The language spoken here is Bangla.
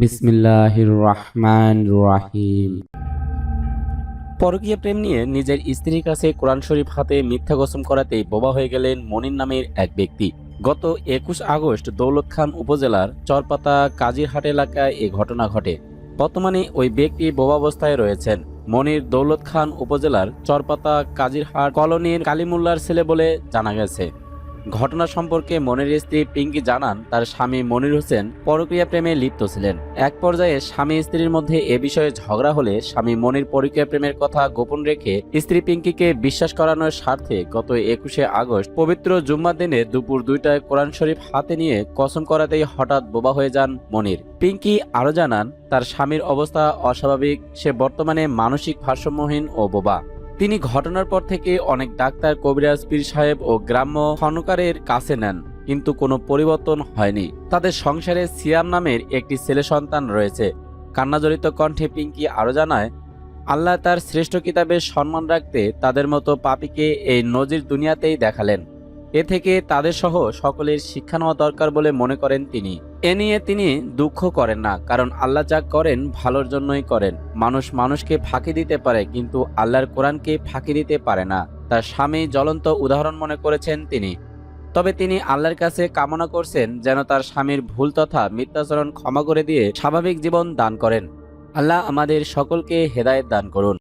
বিসমিল্লাহির রহমান রাহিম পরকীয় প্রেম নিয়ে নিজের স্ত্রীর কাছে কোরআন শরীফ হাতে মিথ্যা কসম করাতেই বোবা হয়ে গেলেন মনির নামের এক ব্যক্তি। গত একুশ আগস্ট দৌলত খান উপজেলার চরপাতা কাজিরহাট এলাকায় এ ঘটনা ঘটে। বর্তমানে ওই ব্যক্তি বোবা অবস্থায় রয়েছেন। মনির দৌলত খান উপজেলার চরপাতা কাজিরহাট কলোনির কালিমুল্লার ছেলে বলে জানা গেছে। ঘটনা সম্পর্কে মনির স্ত্রী পিঙ্কি জানান, তার স্বামী মনির হোসেন পরক্রিয়া প্রেমে লিপ্ত ছিলেন। এক পর্যায়ে স্বামী স্ত্রীর মধ্যে এ বিষয়ে ঝগড়া হলে স্বামী মনির পরক্রিয়া প্রেমের কথা গোপন রেখে স্ত্রী পিঙ্কিকে বিশ্বাস করানোর স্বার্থে গত একুশে আগস্ট পবিত্র জুম্মার দিনে দুপুর দুইটায় কোরআন শরীফ হাতে নিয়ে কসম করাতেই হঠাৎ বোবা হয়ে যান মনির। পিঙ্কি আরও জানান, তার স্বামীর অবস্থা অস্বাভাবিক, সে বর্তমানে মানসিক ভারসাম্যহীন ও বোবা। তিনি ঘটনার পর থেকে অনেক ডাক্তার কবিরাজ পীর সাহেব ও গ্রাম্য খনকারের কাছে নেন, কিন্তু কোনো পরিবর্তন হয়নি। তাদের সংসারে সিয়াম নামের একটি ছেলে সন্তান রয়েছে। কান্নাজড়িত কণ্ঠে পিঙ্কি আরও জানায়, আল্লাহ তার শ্রেষ্ঠ কিতাবের সম্মান রাখতে তাদের মতো পাপিকে এই নজির দুনিয়াতেই দেখালেন। এ থেকে তাদের সহ সকলের শিক্ষা নেওয়া দরকার বলে মনে করেন তিনি। এ নিয়ে তিনি দুঃখ করেন না, কারণ আল্লাহ যা করেন ভালোর জন্যই করেন। মানুষ মানুষকে ফাঁকি দিতে পারে, কিন্তু আল্লাহর কোরআনকে ফাঁকি দিতে পারে না। তার স্বামী জ্বলন্ত উদাহরণ মনে করেছেন তিনি। তবে তিনি আল্লাহর কাছে কামনা করছেন যেন তার স্বামীর ভুল তথা মিথ্যাচরণ ক্ষমা করে দিয়ে স্বাভাবিক জীবন দান করেন। আল্লাহ আমাদের সকলকে হেদায়েত দান করুন।